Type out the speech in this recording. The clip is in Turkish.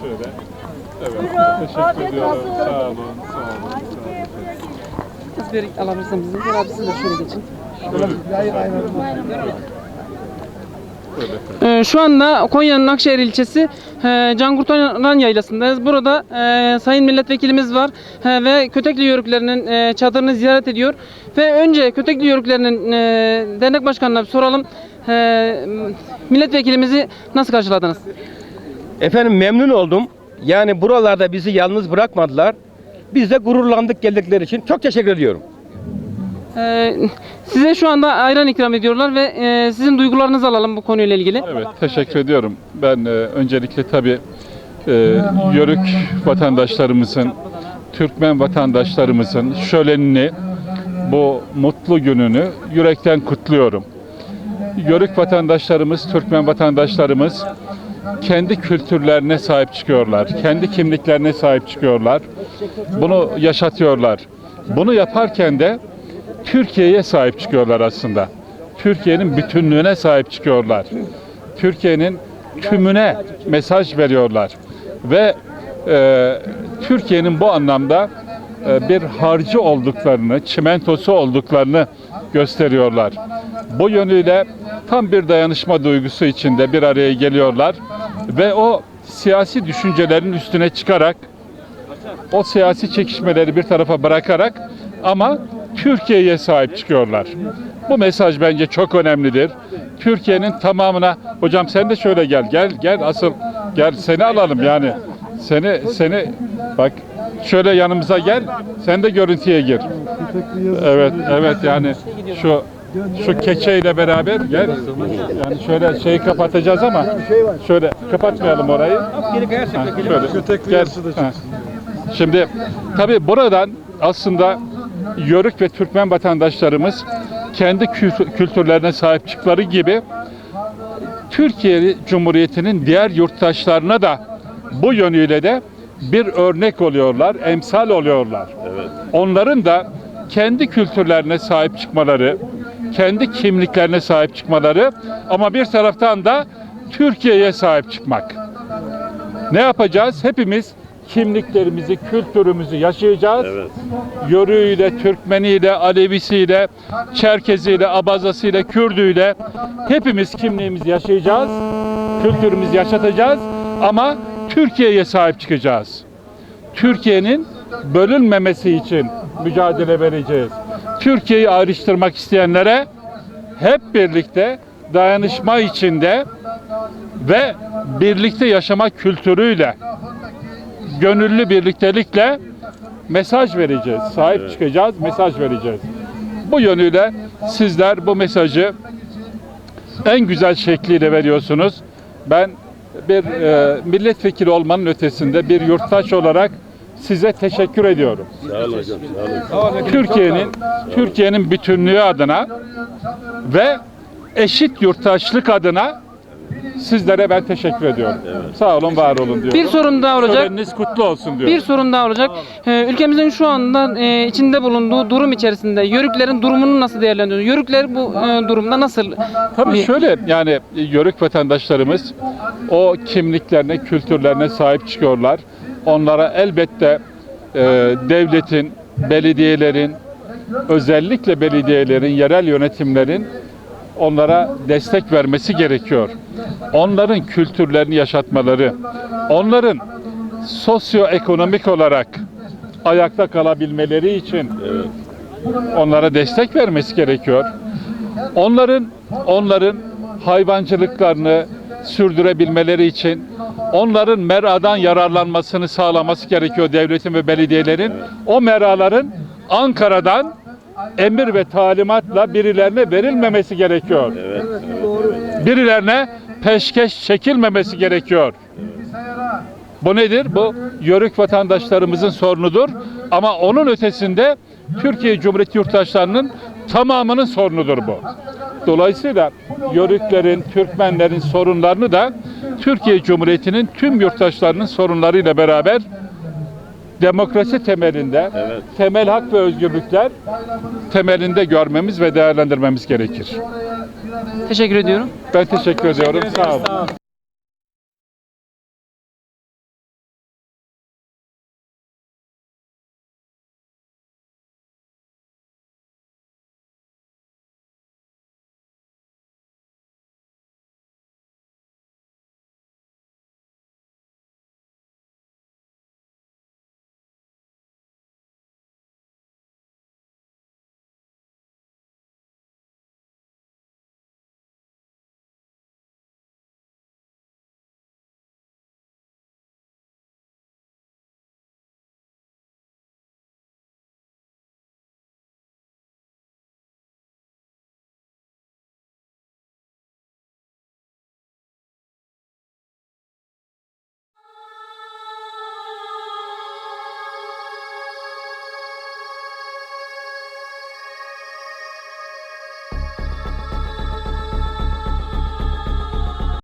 Şöyle. Evet. Teşekkür ediyorum. Sağ olun. Sağ olun. Sağ olun. Biz bir alabilirsem bizim. Siz de şöyle geçin. Böyle. Ee, şu anda Konya'nın Akşehir ilçesi e, Cangurtoran Yaylası'ndayız. Burada e, Sayın Milletvekilimiz var e, ve Kötekli Yörüklerinin e, çadırını ziyaret ediyor. Ve önce Kötekli Yörüklerinin e, dernek başkanına bir soralım. E, milletvekilimizi nasıl karşıladınız? Efendim memnun oldum. Yani buralarda bizi yalnız bırakmadılar. Biz de gururlandık geldikleri için. Çok teşekkür ediyorum. E, size şu anda ayran ikram ediyorlar ve e, sizin duygularınızı alalım bu konuyla ilgili. Evet, teşekkür ediyorum. Ben e, öncelikle tabii e, Yörük vatandaşlarımızın, Türkmen vatandaşlarımızın şölenini, bu mutlu gününü yürekten kutluyorum. Yörük vatandaşlarımız, Türkmen vatandaşlarımız kendi kültürlerine sahip çıkıyorlar. Kendi kimliklerine sahip çıkıyorlar. Bunu yaşatıyorlar. Bunu yaparken de Türkiye'ye sahip çıkıyorlar aslında. Türkiye'nin bütünlüğüne sahip çıkıyorlar. Türkiye'nin tümüne mesaj veriyorlar. Ve e, Türkiye'nin bu anlamda e, bir harcı olduklarını, çimentosu olduklarını gösteriyorlar. Bu yönüyle tam bir dayanışma duygusu içinde bir araya geliyorlar ve o siyasi düşüncelerin üstüne çıkarak o siyasi çekişmeleri bir tarafa bırakarak ama Türkiye'ye sahip çıkıyorlar. Bu mesaj bence çok önemlidir. Türkiye'nin tamamına hocam sen de şöyle gel gel gel asıl gel seni alalım yani. Seni seni bak şöyle yanımıza gel. Sen de görüntüye gir. Evet evet yani şu şu keçeyle beraber gel. Yani şöyle şeyi kapatacağız ama şöyle kapatmayalım orayı. Ha, şöyle gel. Ha. Şimdi tabii buradan aslında Yörük ve Türkmen vatandaşlarımız kendi kültü- kültürlerine sahip çıktıkları gibi Türkiye Cumhuriyeti'nin diğer yurttaşlarına da bu yönüyle de bir örnek oluyorlar, emsal oluyorlar. Onların da kendi kültürlerine sahip çıkmaları, kendi kimliklerine sahip çıkmaları ama bir taraftan da Türkiye'ye sahip çıkmak. Ne yapacağız? Hepimiz kimliklerimizi, kültürümüzü yaşayacağız. Yörüğüyle, Türkmeniyle, Alevisiyle, Çerkeziyle, Abazasıyla, Kürdüyle hepimiz kimliğimizi yaşayacağız. Kültürümüzü yaşatacağız ama Türkiye'ye sahip çıkacağız. Türkiye'nin bölünmemesi için mücadele vereceğiz. Türkiye'yi ayrıştırmak isteyenlere hep birlikte dayanışma içinde ve birlikte yaşama kültürüyle gönüllü birliktelikle mesaj vereceğiz. Sahip çıkacağız, mesaj vereceğiz. Bu yönüyle sizler bu mesajı en güzel şekliyle veriyorsunuz. Ben bir e, milletvekili olmanın ötesinde bir yurttaş olarak size teşekkür ediyorum. Türkiye'nin Türkiye'nin bütünlüğü adına ve eşit yurttaşlık adına sizlere ben teşekkür ediyorum. Sağ olun, var olun diyorum. Bir sorum daha olacak. Töreniniz kutlu olsun diyorum. Bir sorun daha olacak. Ee, ülkemizin şu anda e, içinde bulunduğu durum içerisinde Yörüklerin durumunu nasıl değerlendiriyorsunuz? Yörükler bu e, durumda nasıl? Tabii bir- şöyle yani yörük vatandaşlarımız o kimliklerine, kültürlerine sahip çıkıyorlar. Onlara elbette e, devletin, belediyelerin, özellikle belediyelerin, yerel yönetimlerin onlara destek vermesi gerekiyor. Onların kültürlerini yaşatmaları, onların sosyoekonomik olarak ayakta kalabilmeleri için onlara destek vermesi gerekiyor. Onların onların hayvancılıklarını sürdürebilmeleri için onların meradan yararlanmasını sağlaması gerekiyor devletin ve belediyelerin. O meraların Ankara'dan emir ve talimatla birilerine verilmemesi gerekiyor. Birilerine peşkeş çekilmemesi gerekiyor. Bu nedir? Bu yörük vatandaşlarımızın sorunudur. Ama onun ötesinde Türkiye Cumhuriyeti yurttaşlarının tamamının sorunudur bu. Dolayısıyla Yörüklerin, Türkmenlerin sorunlarını da Türkiye Cumhuriyeti'nin tüm yurttaşlarının sorunlarıyla beraber demokrasi temelinde, temel hak ve özgürlükler temelinde görmemiz ve değerlendirmemiz gerekir. Teşekkür ediyorum. Ben teşekkür ediyorum. Sağ olun.